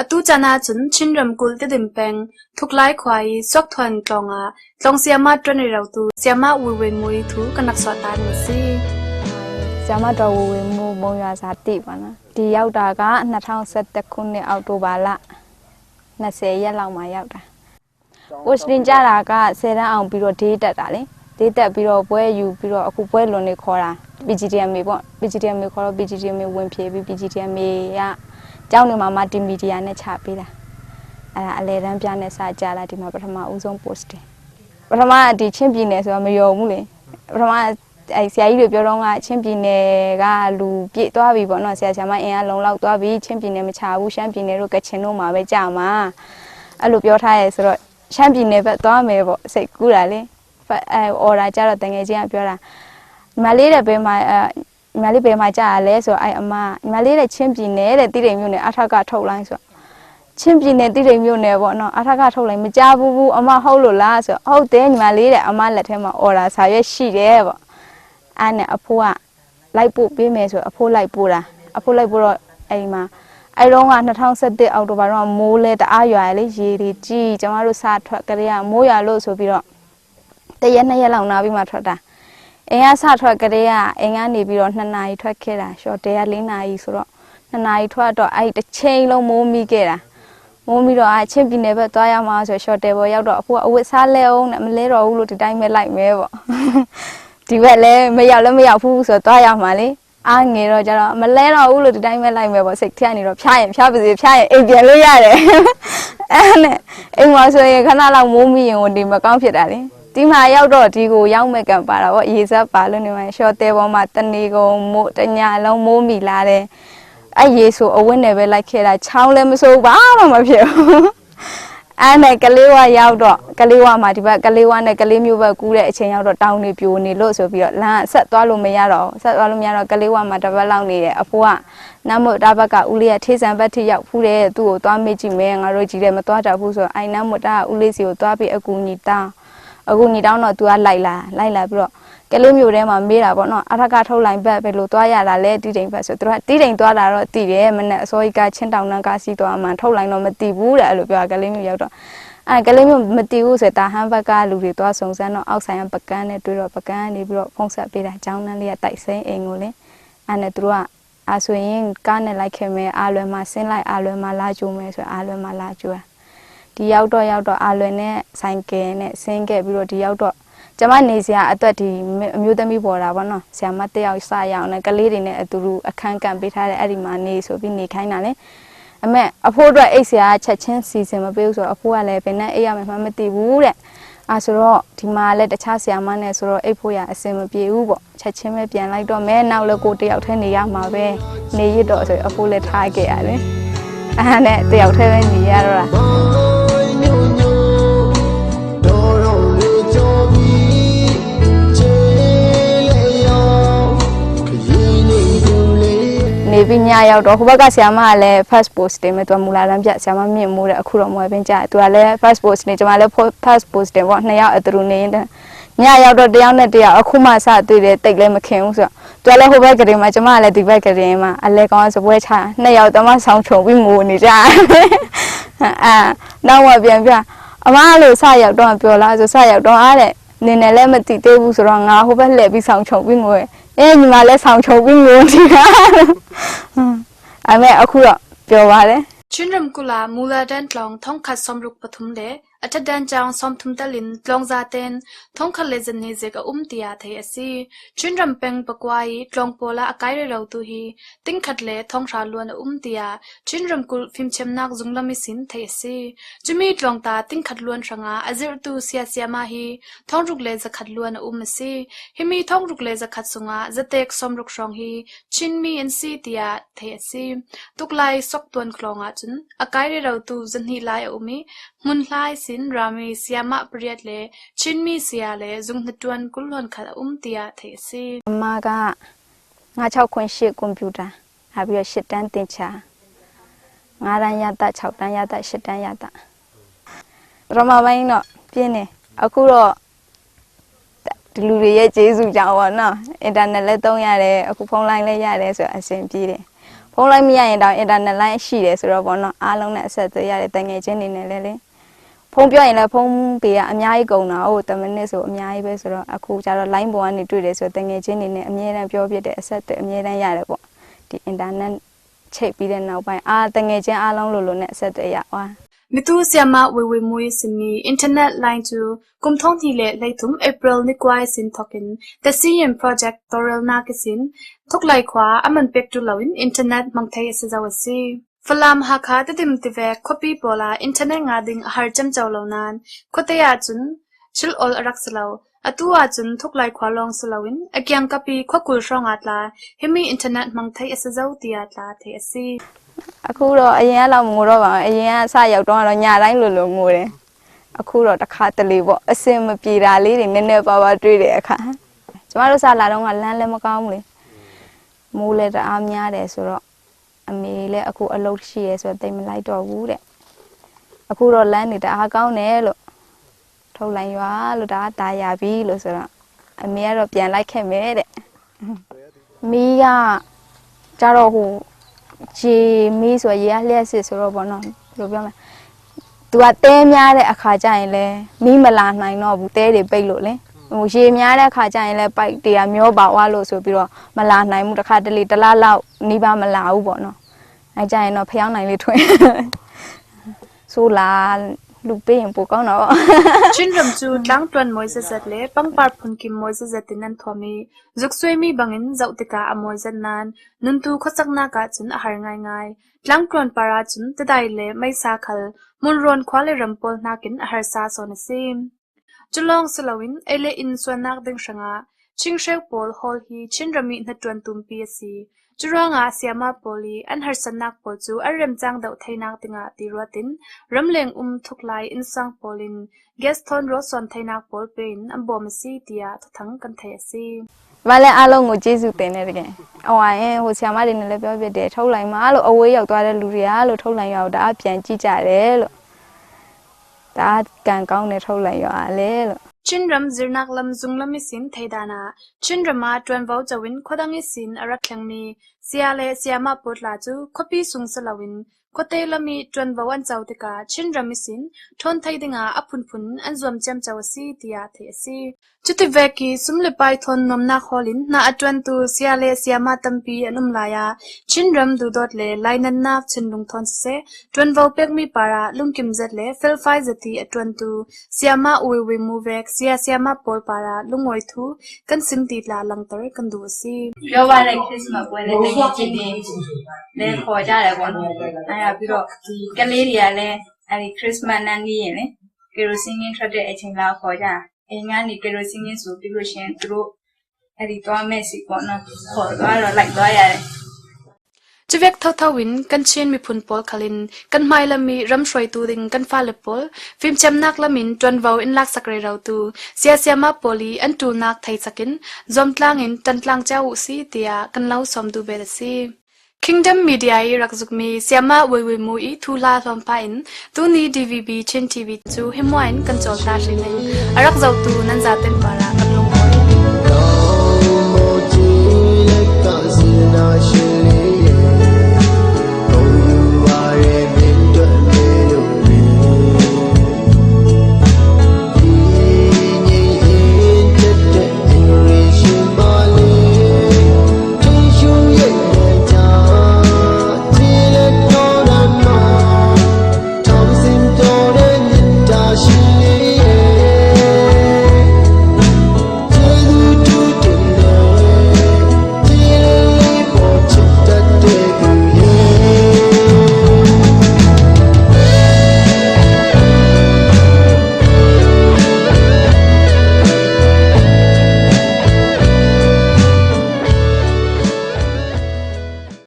atu chana chun chinram kul te dim peng thuklai khwai sok thon tonga long siama tron rau tu siama we we mui thu kanak so ta ni si siama do we we mu mong ya sa ti pa na ဒီရောက်တာက2021ခုနှစ်အောက်တိုဘာလ20ရက်လောက်မှာရောက်တာကိုစတင်ကြတာက10တန်းအောင်ပြီးတော့ဒေးတက်တာလေဒေးတက်ပြီးတော့ပွဲယူပြီးတော့အခုပွဲလွန်နေခေါ်တာ PGDMA ပေါ့ PGDMA ခေါ်တော့ PGDMA ဝင်ဖြေပြီး PGDMA က ကျောင်းနေမှာမတီမီဒီယာနဲ့ချပေးတာအဲ့ဒါအလဲတန်းပြနဲ့စာကြလာဒီမှာပထမဦးဆုံး post တင်ပထမကဒီချင်းပြည်နယ်ဆိုတာမယုံဘူးလေပထမအဲဆရာကြီးတွေပြောတော့ကချင်းပြည်နယ်ကလူပြည့်သွားပြီပေါ့နော်ဆရာဆရာမအင်အားလုံလောက်သွားပြီချင်းပြည်နယ်မချဘူးရှမ်းပြည်နယ်တို့ကချင်တို့မှာပဲကြာမှာအဲ့လိုပြောထားရဲဆိုတော့ရှမ်းပြည်နယ်ဘက်သွားမယ်ပေါ့စိတ်ကူးတာလေအဲအော်ဒါကြတော့တငယ်ချင်းကပြောတာညီမလေးတဲ့ဘယ်မှာအဲညီ မလေးဘယ်မှာကြာရလဲဆိုတော့အဲအမညီမလေးတဲ့ချင်းပြည်နယ်တဲ့တိတိမ်မြို့နယ်အထက်ကထုတ်လိုက်ဆိုတော့ချင်းပြည်နယ်တိတိမ်မြို့နယ်ပေါ့နော်အထက်ကထုတ်လိုက်မကြဘူးဘူးအမဟုတ်လို့လားဆိုတော့ဟုတ်တယ်ညီမလေးတဲ့အမလက်ထဲမှာအော်ဒါစာရွက်ရှိတယ်ပေါ့အဲ့နဲ့အဖိုးကလိုက်ပို့ပေးမယ်ဆိုတော့အဖိုးလိုက်ပို့တာအဖိုးလိုက်ပို့တော့အဲ့ဒီမှာအဲ့တော့က2017အောက်တိုဘာတော့မိုးလဲတအားရွာရလေရေတွေကြီးကျမတို့စထွက်ကလေးကမိုးရွာလို့ဆိုပြီးတော့တရက်နှစ်ရက်လောက်နာပြီးမှထွက်တာ အင်ကစထွက်ကလေးကအင်ကနေပြီးတော့2နာရီထွက်ခဲ့တာရှော့တဲက4နာရီဆိုတော့2နာရီထွက်တော့အဲ့တစ်ချိန်လုံးမိုးမိခဲ့တာမိုးပြီးတော့အချင်းပြည်နယ်ဘက်သွားရမှာဆိုရှော့တယ်ပေါ်ရောက်တော့အဖိုးကအဝတ်စားလဲအောင်နဲ့မလဲတော့ဘူးလို့ဒီတိုင်းပဲလိုက်မဲပေါ့ဒီဘက်လည်းမရောက်လည်းမရောက်ဘူးဆိုတော့သွားရမှာလေအားငယ်တော့ကျတော့မလဲတော့ဘူးလို့ဒီတိုင်းပဲလိုက်မဲပေါ့စိတ်ထဲကနေတော့ဖျားရင်ဖျားပါစေဖျားရင်အိမ်ပြန်လို့ရတယ်အဲ့နဲ့အိမ်မှာဆိုရင်ခဏလောက်မိုးမိရင်ဝင်ဒီမကောင်းဖြစ်တာလေ ဒီမှာရောက်တော့ဒီကိုရောက်မဲ့ကံပါတာပေါ့ရေစက်ပါလို့နေမှာရှော့တယ်ပေါ်မှာတနေကုန်မိုးတညာလုံးမိုးမိလာတယ်အဲ့ရေဆိုအဝတ်နဲ့ပဲလိုက်ခဲ့တာချောင်းလည်းမစိုးဘာမှမဖြစ်ဘူးအဲ့နဲ့ကလေးဝရောက်တော့ကလေးဝမှာဒီဘက်ကလေးဝနဲ့ကလေးမျိုးဘက်ကူးတဲ့အချိန်ရောက်တော့တောင်းနေပြိုနေလို့ဆိုပြီးတော့လမ်းဆက်သွားလို့မရတော့ဘူးဆက်သွားလို့မရတော့ကလေးဝမှာတစ်ပတ်လောက်နေတယ်အဖိုးကနတ်မို့တာဘက်ကဦးလေးကထေးဆန်ဘက်ထိရောက်ဖူးတယ်သူ့ကိုသွားမေ့ကြည့်မယ်ငါတို့ကြည့်တယ်မသွားတတ်ဘူးဆိုတော့အိုင်နတ်မို့တာကဦးလေးစီကိုသွားပြီးအကူညီတောင်း အကူညီတောင်းတော့ तू ကလိုက်လာလိုက်လာပြီးတော့ကလေးမျိုးထဲမှာမေးတာပေါ့နော်အထက်ကထုတ်လိုက်ဘက်ပဲလို့သွားရတာလဲတီတိမ်ဘက်ဆိုသူကတီတိမ်သွားတာတော့တည်တယ်မနဲ့အစိုးရကချင်းတောင်နှန်းကစီးသွားမှထုတ်လိုက်တော့မတည်ဘူးတဲ့အဲ့လိုပြောကလေးမျိုးရောက်တော့အဲကလေးမျိုးမတည်ဘူးဆိုတာဟန်ဘက်ကလူတွေသွားစုံစမ်းတော့အောက်ဆိုင်ကပကန်းနဲ့တွေ့တော့ပကန်းနေပြီးတော့ဖုံးဆက်ပေးတာကျောင်းနှန်းလေးကတိုက်စိမ့်အိမ်ကိုလေအဲ့နဲ့သူတို့ကအာဆိုရင်ကားနဲ့လိုက်ခဲ့မယ်အာလွယ်မှာဆင်းလိုက်အာလွယ်မှာလာကြိုးမယ်ဆိုအာလွယ်မှာလာကြိုးတာ ဒီရောက်တော့ရောက်တော့အာလွယ်နဲ့ဆိုင်ကယ်နဲ့ဆင်းခဲ့ပြီးတော့ဒီရောက်တော့ကျမနေစရာအတွက်ဒီအမျိုးသမီးပေါ်တာပေါ့နော်ဆရာမတစ်ယောက်စရအောင်နဲ့ကလေးတွေနဲ့အတူတူအခန်းကန်ပေးထားတဲ့အဲ့ဒီမှာနေဆိုပြီးနေခိုင်းတာလေအမေအဖိုးအတွက်အိတ်ဆရာချက်ချင်းစီစဉ်မပေးဘူးဆိုတော့အဖိုးကလည်းဘယ်နဲ့အိတ်ရမယ်မှမသိဘူးတဲ့အဲဆိုတော့ဒီမှာလည်းတခြားဆရာမနဲ့ဆိုတော့အိတ်ဖို့ရအဆင်မပြေဘူးပေါ့ချက်ချင်းပဲပြန်လိုက်တော့မဲနောက်လည်းကိုတယောက်တည်းနေရမှာပဲနေရတော့ဆိုအဖိုးလည်းထားခဲ့ရတယ်အဲ့ဒါနဲ့တယောက်တည်းပဲနေရတော့တာ နေပြီးညရောက်တော့ဟိုဘက်ကဆရာမကလည်း first post တင်မယ်သူကမူလာလမ်းပြဆရာမမြင့်မိုးတဲ့အခုတော့မွယ်ပင်ကြသူကလည်း first post နေကျွန်မလည်း first post တင်ပေါ့နှစ်ယောက်အတူတူနေရင်ညရောက်တော့တယောက်နဲ့တယောက်အခုမှစတွေ့တယ်တိတ်လည်းမခင်ဘူးဆိုတော့သူကလည်းဟိုဘက်ကရင်မှာကျွန်မကလည်းဒီဘက်ကရင်မှာအလဲကောင်းစပွဲချနှစ်ယောက်တမဆောင်ချုံပြီးငိုနေကြတယ်အာနောက်မှပြန်ပြအမလို့စရောက်တော့ပြောလားဆိုစရောက်တော့အားတဲ့ နင်နဲ့လည်းမတိသေးဘူးဆိုတော့ငါဟိုဘက်လှည့်ပြီးဆောင်ချုံပြီးငိုရယ်အဲညီမလည်းဆောင်ချုံပြီးငိုနေတာအဲမဲ့အခုတော့ပြောပါတယ် Chindram kula mula dan long thong khat somruk pathum de အထက်တန်းကျောင်းဆောင်ထုံတလင်ကလောင်ဇာတန်ထုံခလေဇနေဇေကအုံတီယာသေးအစီချွန်းရံပင်ပကွိုင်ကလောင်ပိုလာအကိုင်ရလောက်သူဟီတင်းခတ်လေထုံရှာလွန်အုံတီယာချွန်းရံကုလ်ဖင်ချမ်နက်ဇုံလမီစင်သေးစီဂျမီကလောင်တာတင်းခတ်လွန်ရငါအဇရတူဆီယဆီယမာဟီထုံရုကလေဇခတ်လွန်အုံမစီဟီမီထုံရုကလေဇခတ်ဆုငါဇတေက som ruk shong hi chin mi en si tia the si tuk lai sok tuan klonga chun akai re rau tu zan hi lai o mi ชงาอซิรตูเสียเสียมาฮีท่องรุกเลจะคัดลวนอุ้มซีฮิมีท่องรุกเลจะคัดสุงาจะเตกสมรุกชองฮีชินมีเอ็นซีเตียเทอซี ตุกไลซอกตวนคลองอาจุนอากายเรเราตูจันฮีไลอุมีมุนไลสินรามีเสียมะเปรียดเลชินมีเสียเลจุงหตวนกุลวนขัดอุ้มเตียเทซี အမကငါ6ခွင့်8ကွန်ပျူတာနောက်ပြီးတော့8တန်းတင်ချာ9တန်းရတ6တန်းရတ8တန်းရတပထမပိုင်းတော့ပြင်းနေအခုတော့ဒီလူတွေရဲ့ကျေးဇူးကြောင့်ပေါ့နော်အင်တာနက်လည်းသုံးရတယ်အခုဖုန်းလိုင်းလည်းရတယ်ဆိုတော့အဆင်ပြေတယ် ဖုန်းလိုက်မရရင်တော့အင်တာနက်လိုင်းရှိတယ်ဆိုတော့ပေါ့နော်အားလုံးနဲ့အဆက်အသွယ်ရတယ်တငယ်ချင်းတွေနဲ့လည်းလေ ဖုန်းပြောရင်လည်းဖုန်းပေကအများကြီးကုန်တာဟုတ်10မိနစ်ဆိုအများကြီးပဲဆိုတော့အခုကျတော့ line ပေါ်ကနေတွေ့တယ်ဆိုတော့တငယ်ချင်းတွေနဲ့အမြဲတမ်းပြောပြတဲ့အဆက်အသွယ်အမြဲတမ်းရတယ်ပေါ့ဒီအင်တာနက်ချိတ်ပြီးတဲ့နောက်ပိုင်းအားတငယ်ချင်းအားလုံးလိုလိုနဲ့အဆက်အသွယ်ရသွားမိသူဆီယမဝေဝေမွေးစမီ internet line to ကုမ်ထုံတီလေလေထုံ april နိကွိုင်စင်ထောကင်တစီယမ် project toral na kisin thok lai khwa aman pek tu lawin internet mangthai se zawasi falam ha kha te dim te ve copy bola internet nga ding har cham chawlo nan khote ya chun chil ol arak salo atua chun thok lai khwa long salawin akyang kapi khokul rong atla himi internet mangthai se zaw tia tla the asi အခုတော့အရင်ကလောက်မငိုတော့ပါဘူးအရင်ကစရောက်တော့ကတော့ညတိုင်းလိုလိုငိုတယ်အခုတော့တစ်ခါတလေပေါ့အစင်မပြေတာလေးတွေနည်းနည်းပါးပါးတွေ့တဲ့အခါကျမတို့စလာတော့ကလမ်းလည်းမကောင်းဘူးလေမိုးလည်းတအားများတယ်ဆိုတော့ အမေလည်းအခုအလုပ်ရှိရဲဆိုတော့တိတ်မလိုက်တော့ဘူးတဲ့အခုတော့လမ်းတွေတအားကောင်းတယ်လို့ထုတ်လိုက်ရွာလို့ဒါကတာယာပြီလို့ဆိုတော့အမေကတော့ပြန်လိုက်ခဲ့မယ်တဲ့မီးကကြတော့ဟိုရေမီးဆိုရေကလျှက်စစ်ဆိုတော့ဗောနော်ဘယ်လိုပြောမလဲသူကတဲများတဲ့အခါကျရင်လဲမီးမလာနိုင်တော့ဘူးတဲတွေပိတ်လို့လေဟိုရေများတဲ့အခါကျရင်လဲပိုက်တွေကမျောပါသွားလို့ဆိုပြီးတော့မလာနိုင်ဘူးတစ်ခါတလေတစ်လားလောက်နီးပါးမလာဘူးဗောနော် အဲကြရင်တော့ဖျောင်းနိုင်လေးထွင်ဆိုလာလူပေးရင်ပိုကောင်းတော့ chin ram chu tlang tuan moi se zat le pang par phun kim moi se zat tin an thomi zuk sui mi bangin zau te ka amoi zan nan nun tu khosak na ka chun a har ngai ngai tlang tuan para chun te dai le mai sa khal mun ron khwale ram pol na kin a har sa so na sim chulong silawin ele in swanak ding shanga ching shek pol hol hi chin rami na tuan tum pi si churanga siama poli an har sanak pol chu arem chang dau thainak tinga ti rotin ramleng um thuklai in sang polin guest thon ro son thainak pol pein am bom si tia thang kan thai si မလည်းအားလုံးကိုကျေးဇူးတင်နေတကယ်။ဟိုဟာရင်ဟိုဆရာမတွေနဲ့လည်းပြောပြတယ်ထုတ်လိုက်မှာလို့အဝေးရောက်သွားတဲ့လူတွေကလို့ထုတ်လိုက်ရအောင်ဒါအပြန်ကြည့်ကြတယ်လို့။ဒါကန်ကောင်းတဲ့ထုတ်လိုက်ရအောင်လေလို့ chinram zirnak lam zunglam isin thaidana chinrama twan vau chawin khodang isin ara khlangmi siale siama potla chu khopi sungsala win. Salawin khote lami twan vau an chau tika chinram sin thon thaidinga aphun phun an zom cham chawasi tia the si chuti veki sumle pai thon nomna kholin na atwan tu siale siama tampi anum laya chinram du dot le lainan na chinlung thon se twan vau pek mi para lungkim zat le fel fai zati atwan tu siama uwe we mu vek sia siama pol para lungoi thu kan sim ti la lang tar kan du si ပြောပါလိုက်ခရစ်စမတ်ပွဲနဲ့တကယ်ချင်းတင်လဲခေါ်ကြတယ်ပေါ့နော်အဲဒါပြီးတော့ဒီကလေးတွေကလည်းအဲဒီခရစ်စမတ်နန်းကြီးရင်လေကီရိုစင်းကြီးထွက်တဲ့အချိန်လောက်ခေါ်ကြအိမ်ကနေကီရိုစင်းကြီးဆိုပြီးလို့ရှရင်သူတို့အဲဒီသွားမဲ့စီပေါ့နော်ခေါ်သွားတော့လိုက်သွားရတယ် chuvek thau thawin kan chen mi phun pol khalin kan mai lami ram shroi tu ding kan fa le pol phim cham nak lamin twan vau in lak sakre rau tu sia sia ma poli an tu nak thai sakin zom tlang in tan tlang chau si tia kan lau som du be si Kingdom Media i rakzuk mi siama wewe mu i thula thom pa in. Tu ni DVB chin TV chu himwain kan chol ta rin arak zau tu, nan za ten para. Kan long